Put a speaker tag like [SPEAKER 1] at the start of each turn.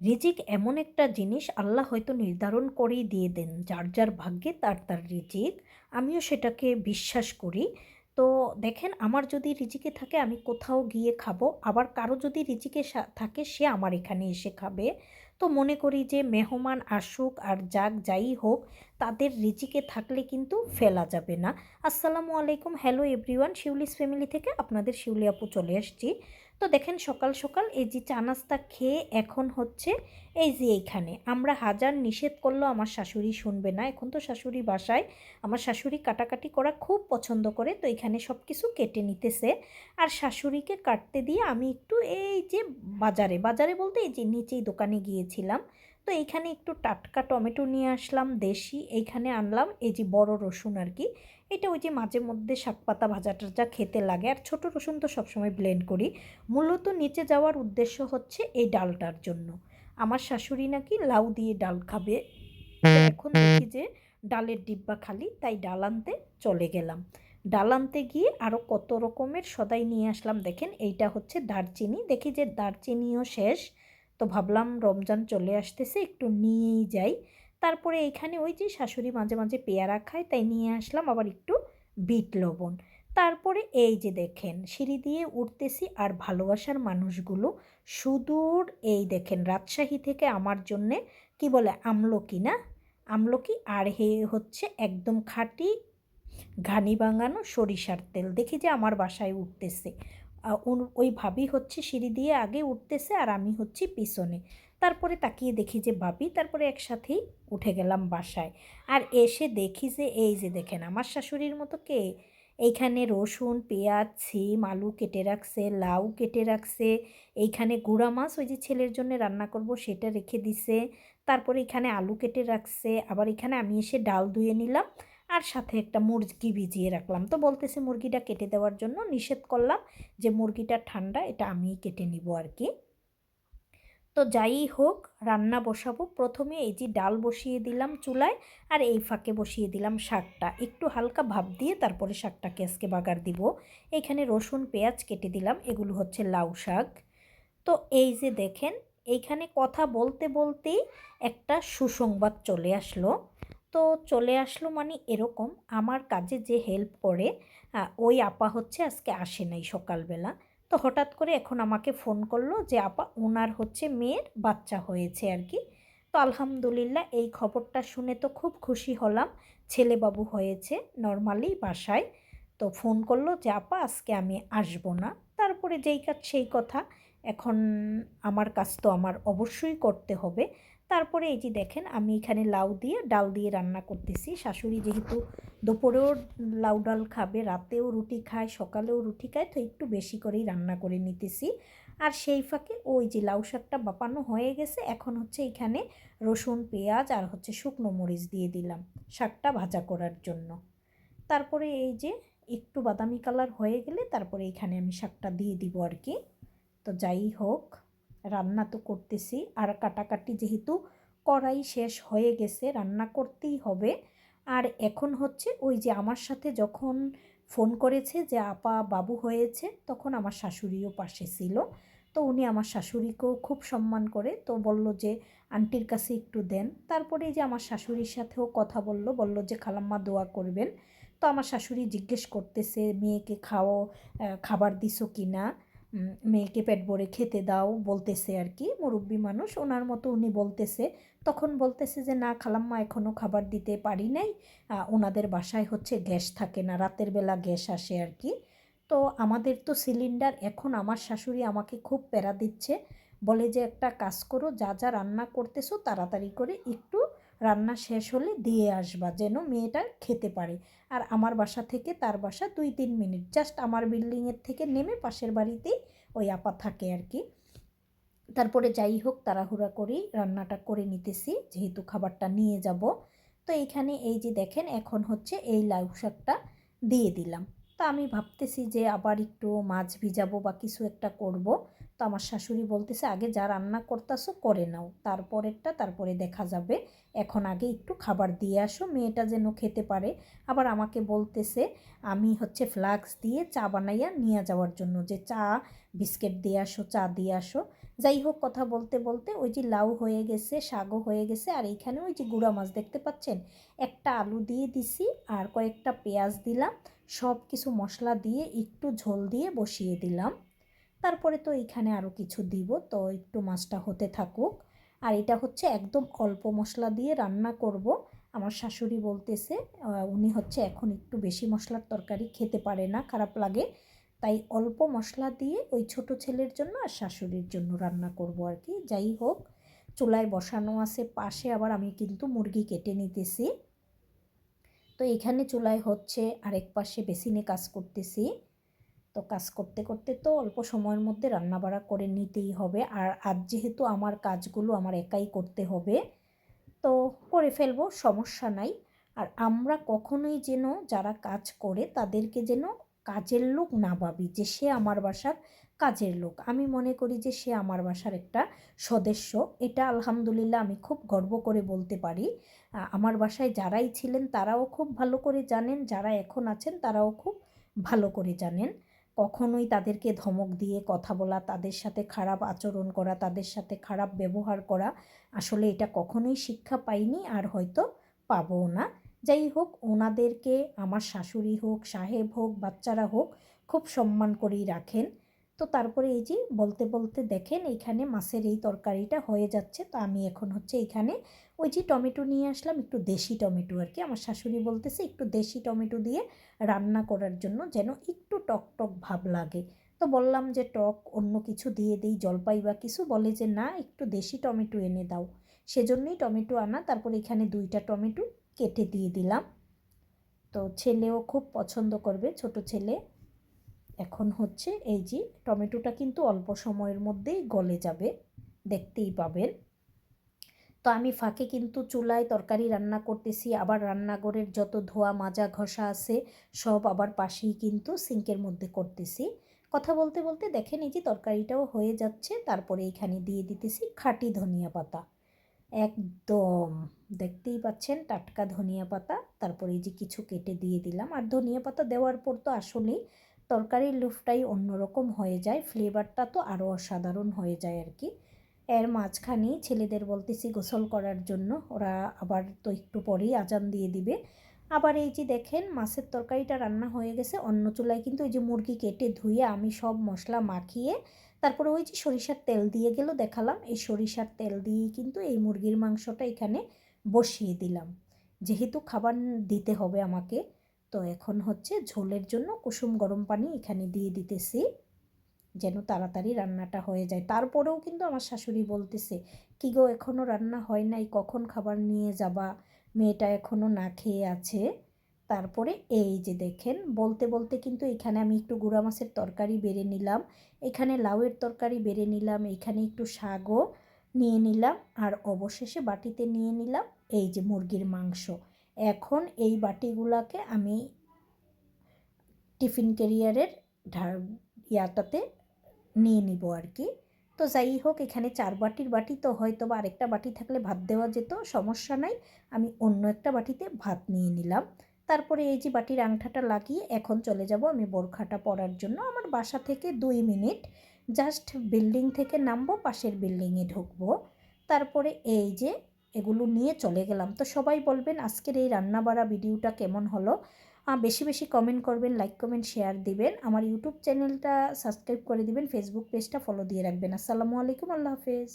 [SPEAKER 1] রিজিক এমন একটা জিনিস আল্লাহ হয়তো নির্ধারণ করেই দিয়ে দেন, যার যার ভাগ্যে তার তার রিজিক। আমিও সেটাকে বিশ্বাস করি। তো দেখেন, আমার যদি রিজিকে থাকে আমি কোথাও গিয়ে খাব, আবার কারও যদি রিজিকে থাকে সে আমার এখানে এসে খাবে। তো মনে করি যে মেহমান আসুক আর যাক যাই হোক, তাদের রিজিকে থাকলে কিন্তু ফেলা যাবে না। আসসালামু আলাইকুম, হ্যালো এভরিওয়ান, শিউলিস ফ্যামিলি থেকে আপনাদের শিউলি আপু চলে আসছি। তো দেখেন সকাল সকাল এই যে চা নাস্তা খেয়ে এখন হচ্ছে এই যে এইখানে। আমরা হাজার নিষেধ করলেও আমার শাশুড়ি শুনবে না। এখন তো শাশুড়ি বাসায়। আমার শাশুড়ি কাটাকাটি করা খুব পছন্দ করে, তো এখানে সব কিছু কেটে নিতেছে। আর শাশুড়িকে কাটতে দিয়ে আমি একটু এই যে বাজারে বাজারে বলতে এই যে নিচেই দোকানে গিয়েছিলাম। তো এইখানে একটু টাটকা টমেটো নিয়ে আসলাম, দেশি। এইখানে আনলাম এই যে বড় রসুন আর কি। এটা ওই যে মাঝে মধ্যে শাক পাতা ভাজা টাজা খেতে লাগে। আর ছোট রসুন তো সবসময় ব্লেন্ড করি। মূলত নিচে যাওয়ার উদ্দেশ্য হচ্ছে এই ডালটার জন্য। আমার শাশুড়ি নাকি লাউ দিয়ে ডাল খাবে। এখন দেখি যে ডালের ডিব্বা খালি, তাই ডাল আনতে চলে গেলাম। ডাল আনতে গিয়ে আরও কত রকমের সদাই নিয়ে আসলাম। দেখেন, এইটা হচ্ছে দারচিনি। দেখি যে দারচিনিও শেষ। তো ভাবলাম রমজান চলে আসতেছে, একটু নিয়েই যাই। তারপরে এইখানে ওই যে শাশুড়ি মাঝে মাঝে পেয়ারা খায়, তাই নিয়ে আসলাম, আবার একটু বিট লবণ। তারপরে এই যে দেখেন, সিঁড়ি দিয়ে উঠতেছি আর ভালোবাসার মানুষগুলো সুদূর, এই দেখেন রাজশাহী থেকে আমার জন্যে কি বলে, আমলকি না? আমলকি আর হে হচ্ছে একদম খাঁটি ঘানি বাঙানো সরিষার তেল। দেখি যে আমার বাসায় উঠতেছে। ওই ভাবি হচ্ছে সিঁড়ি দিয়ে আগে উঠতেছে আর আমি হচ্ছি পিছনে। তারপরে তাকিয়ে দেখি যে ভাবি, তারপরে একসাথেই উঠে গেলাম বাসায়। আর এসে দেখি যে, এই যে দেখেন, আমার শাশুড়ির মতো কে? এইখানে রসুন, পেঁয়াজ, সিম, আলু কেটে রাখছে, লাউ কেটে রাখছে, এইখানে গুঁড়া মাছ, ওই যে ছেলের জন্য রান্না করব সেটা রেখে দিছে, তারপরে এখানে আলু কেটে রাখছে, আবার এখানে আমি এসে ডাল ধুয়ে নিলাম আর সাথে একটা মুরগি ভিজিয়ে রাখলাম। তো বলতেছে মুরগিটা কেটে দেওয়ার জন্য নিষেধ করলাম যে মুরগিটা ঠান্ডা, এটা আমিই কেটে নিব আর কি তো যাই হোক, রান্না বসাবো। প্রথমে এই যে ডাল বসিয়ে দিলাম চুলায় আর এই ফাঁকে বসিয়ে দিলাম শাকটা। একটু হালকা ভাপ দিয়ে তারপরে শাকটাকে আজকে বাগার দিব। এখানে রসুন, পেঁয়াজ কেটে দিলাম, এগুলো হচ্ছে লাউ শাক। তো এই যে দেখেন, এইখানে কথা বলতে বলতেই একটা সুসংবাদ চলে আসলো। তো চলে আসলো মানে এরকম। আমার কাজে যে হেল্প করে ওই আপা হচ্ছে আজকে আসে নাই সকালবেলা। তো হঠাৎ করে এখন আমাকে ফোন করল যে, আপা ওনার হচ্ছে মেয়ের বাচ্চা হয়েছে আর কি। তো আলহামদুলিল্লাহ এই খবরটা শুনে তো খুব খুশি হলাম। ছেলেবাবু হয়েছে নর্মালি বাসায়। তো ফোন করল যে, আপা, আজকে আমি আসব না। তারপরে যেই কাজ সেই কথা। এখন আমার কাজ তো আমার অবশ্যই করতে হবে। তারপরে এই যে দেখেন, আমি এখানে লাউ দিয়ে ডাল দিয়ে রান্না করতেছি। শাশুড়ি যেহেতু দুপুরেও লাউ ডাল খাবে, রাতেও রুটি খায়, সকালেও রুটি খায়, তো একটু বেশি করেই রান্না করে নিতেছি। আর সেই ফাঁকে ওই যে লাউ শাকটা বাপানো হয়ে গেছে, এখন হচ্ছে এখানে রসুন, পেঁয়াজ আর হচ্ছে শুকনো মরিচ দিয়ে দিলাম শাকটা ভাজা করার জন্য। তারপরে এই যে একটু বাদামি কালার হয়ে গেলে তারপরে এখানে আমি শাকটা দিয়ে দিব আর কি। তো যাই হোক। রান্না তো করতেছি। আর কাটাকাটি যেহেতু কড়াই শেষ হয়ে গেছে, রান্না করতেই হবে। আর এখন হচ্ছে ওই যে আমার সাথে যখন ফোন করেছে যে আপা, বাবু হয়েছে, তখন আমার শাশুড়িও পাশে ছিল। তো উনি আমার শাশুড়িকেও খুব সম্মান করে, তো বলল যে, আন্টির কাছে একটু দেন। তারপরে যে আমার শাশুড়ির সাথেও কথা বলল বলল যে, খালাম্মা দোয়া করবেন। তো আমার শাশুড়ি জিজ্ঞেস করতেছে, মেয়েকে খাও খাবার দিছো কি না মেয়েকে পেট ভরে খেতে দাও বলতেছে আর কি। মুরব্বী মানুষ, ওনার মতো উনি বলতেছে। তখন বলতেছে যে, না খালাম্মা এখনও খাবার দিতে পারি নাই। ওনাদের বাসায় হচ্ছে গ্যাস থাকে না, রাতের বেলা গ্যাস আসে আর কি। তো আমাদের তো সিলিন্ডার, এখন আমার শাশুড়ি আমাকে খুব প্যারা দিচ্ছে। বলে যে, একটা কাজ করো, যা যা রান্না করতেছো, তাড়াতাড়ি করে একটু রান্না শেষ হলে দিয়ে আসবা যেন মেয়েটা খেতে পারে। আর আমার বাসা থেকে তার বাসা দুই তিন মিনিট। জাস্ট আমার বিল্ডিংয়ের থেকে নেমে পাশের বাড়িতেই ওই আপা থাকে আর কি। তারপরে যাই হোক, তাড়াহুড়া করেই রান্নাটা করে নিতেছি, যেহেতু খাবারটা নিয়ে যাব। তো এইখানে এই যে দেখেন, এখন হচ্ছে এই লাউ শাকটা দিয়ে দিলাম। তা আমি ভাবতেছি যে আবার একটু মাছ ভিজাবো বা কিছু একটা করব। তো আমার শাশুড়ি বলতেছে, আগে যা রান্না করতেছো করে নাও, তারপরেরটা তারপরে দেখা যাবে। এখন আগে একটু খাবার দিয়ে আসো, মেয়েটা যেন খেতে পারে। আবার আমাকে বলতেছে, আমি হচ্ছে ফ্লাক্স দিয়ে চা বানাইয়া নিয়ে যাওয়ার জন্য যে চা, বিস্কিট দিয়ে আসো, চা দিয়ে আসো। যাই হোক, কথা বলতে বলতে ওই যে লাউ হয়ে গেছে, শাকও হয়ে গেছে, আর এইখানে ওই যে গুঁড়া মাছ দেখতে পাচ্ছেন? একটা আলু দিয়ে দিছি, আর কয়েকটা পেঁয়াজ দিলাম সব কিছু মশলা দিয়ে একটু ঝোল দিয়ে বসিয়ে দিলাম। তারপরে তো এখানে আরও কিছু দিব, তো একটু মাছটা হতে থাকুক। আর এটা হচ্ছে একদম অল্প মশলা দিয়ে রান্না করব। আমার শাশুড়ি বলতেছে উনি হচ্ছে এখন একটু বেশি মশলার তরকারি খেতে পারে না, খারাপ লাগে। তাই অল্প মশলা দিয়ে ওই ছোট ছেলের জন্য আর শাশুড়ির জন্য রান্না করব আর কি। যাই হোক, চুলায় বসানো আছে, পাশে আবার আমি কিন্তু মুরগি কেটে নিতেছি। তো এখানে চুলায় হচ্ছে আরেক পাশে বেসিনে কাজ করতেছি। তো কাজ করতে করতে তো অল্প সময়ের মধ্যে রান্নাবাড়া করে নিতেই হবে। আর আজ যেহেতু আমার কাজগুলো আমার একাই করতে হবে, তো করে ফেলব, সমস্যা নাই। আর আমরা কখনোই যেন যারা কাজ করে তাদেরকে যেন কাজের লোক না ভাবি যে সে আমার বাসার কাজের লোক। আমি মনে করি যে সে আমার বাসার একটা সদস্য। এটা আলহামদুলিল্লাহ আমি খুব গর্ব করে বলতে পারি। আমার বাসায় যারাই ছিলেন তারাও খুব ভালো করে জানেন, যারা এখন আছেন তারাও খুব ভালো করে জানেন। কখনোই তাদেরকে ধমক দিয়ে কথা বলা, তাদের সাথে খারাপ আচরণ করা, তাদের সাথে খারাপ ব্যবহার করা, আসলে এটা কখনোই শিক্ষা পাইনি আর হয়তো পাবও না। যাই হোক, ওনাদেরকে আমার শাশুড়ি হোক, সাহেব হোক, বাচ্চারা হোক, খুব সম্মান করেই রাখেন। তো তারপরে এই যে বলতে বলতে দেখেন এইখানে মাছের এই তরকারিটা হয়ে যাচ্ছে। তো আমি এখন হচ্ছে এইখানে ওই যে টমেটো নিয়ে আসলাম, একটু দেশি টমেটো আর কি। আমার শাশুড়ি বলতেছে একটু দেশি টমেটো দিয়ে রান্না করার জন্য যেন একটু টক টক ভাব লাগে। তো বললাম যে টক অন্য কিছু দিয়ে দিই, জলপাই বা কিছু। বলে যে না, একটু দেশি টমেটো এনে দাও। সেজন্যই টমেটো আনা। তারপর এখানে দুইটা টমেটো কেটে দিয়ে দিলাম। তো ছেলেও খুব পছন্দ করবে, ছোট ছেলে। এখন হচ্ছে এই যে টমেটোটা কিন্তু অল্প সময়ের মধ্যেই গলে যাবে, দেখতেই পাবেন। তো আমি ফাঁকে কিন্তু চুলায় তরকারি রান্না করতেছি, আবার রান্নাঘরের যত ধোয়া মাজা ঘষা আছে সব আবার পাশেই কিন্তু সিঙ্কের মধ্যে করতেছি। কথা বলতে বলতে দেখেন এই যে তরকারিটাও হয়ে যাচ্ছে, তারপরে এখানে দিয়ে দিতেছি খাঁটি ধনিয়া পাতা। একদম, দেখতেই পাচ্ছেন টাটকা ধনিয়া পাতা, তারপরে এই যে কিছু কেটে দিয়ে দিলাম। আর ধনিয়া পাতা দেওয়ার পর তো আসলেই তরকারির লুফটাই অন্যরকম হয়ে যায়, ফ্লেভারটা তো আরও অসাধারণ হয়ে যায় আর কি। এর মাঝখানেই ছেলেদের বলতেছি গোসল করার জন্য, ওরা আবার তো একটু পরেই আজান দিয়ে দিবে। আবার এই যে দেখেন, মাছের তরকারিটা রান্না হয়ে গেছে, অন্য চুলায় কিন্তু ওই যে মুরগি কেটে ধুয়ে আমি সব মশলা মাখিয়ে, তারপরে ওই যে সরিষার তেল দিয়ে গেল দেখালাম, এই সরিষার তেল দিয়েই কিন্তু এই মুরগির মাংসটা এখানে বসিয়ে দিলাম। যেহেতু খাবার দিতে হবে আমাকে তো এখন হচ্ছে ঝোলের জন্য কুসুম গরম পানি এখানে দিয়ে দিতেছি, যেন তাড়াতাড়ি রান্নাটা হয়ে যায়। তারপরেও কিন্তু আমার শাশুড়ি বলতেছে, কি গো এখনও রান্না হয় নাই? কখন খাবার নিয়ে যাবা? মেয়েটা এখনও না খেয়ে আছে। তারপরে এই যে দেখেন, বলতে বলতে কিন্তু এখানে আমি একটু গুঁড়া মাছের তরকারি বেড়ে নিলাম, এখানে লাউয়ের তরকারি বেড়ে নিলাম, এখানে একটু শাকও নিয়ে নিলাম, আর অবশেষে বাটিতে নিয়ে নিলাম এই যে মুরগির মাংস। এখন এই বাটিগুলাকে আমি টিফিন কেরিয়ারের ক্যারিয়ারের ইয়াটাতে নিয়ে নিব আর কি তো যাই হোক এখানে চার বাটির বাটি তো হয়তো বা আরেকটা বাটি থাকলে ভাত দেওয়া যেত, সমস্যা নাই। আমি অন্য একটা বাটিতে ভাত নিয়ে নিলাম। তারপরে এই যে বাটির আংঠাটা লাগিয়ে এখন চলে যাব আমি বোরখাটা পরার জন্য। আমার বাসা থেকে দুই মিনিট, জাস্ট বিল্ডিং থেকে নামবো, পাশের বিল্ডিংয়ে ঢুকবো। তারপরে এই যে এগুলো নিয়ে চলে গেলাম। তো সবাই বলবেন আজকের এই রান্না বাড়া ভিডিওটা কেমন হলো? বেশি বেশি কমেন্ট করবেন লাইক কমেন্ট শেয়ার দিবেন। আমার ইউটিউব চ্যানেলটা সাবস্ক্রাইব করে দিবেন ফেসবুক পেজটা ফলো দিয়ে রাখবেন। আসসালামু আলাইকুম, আল্লাহ হাফেজ।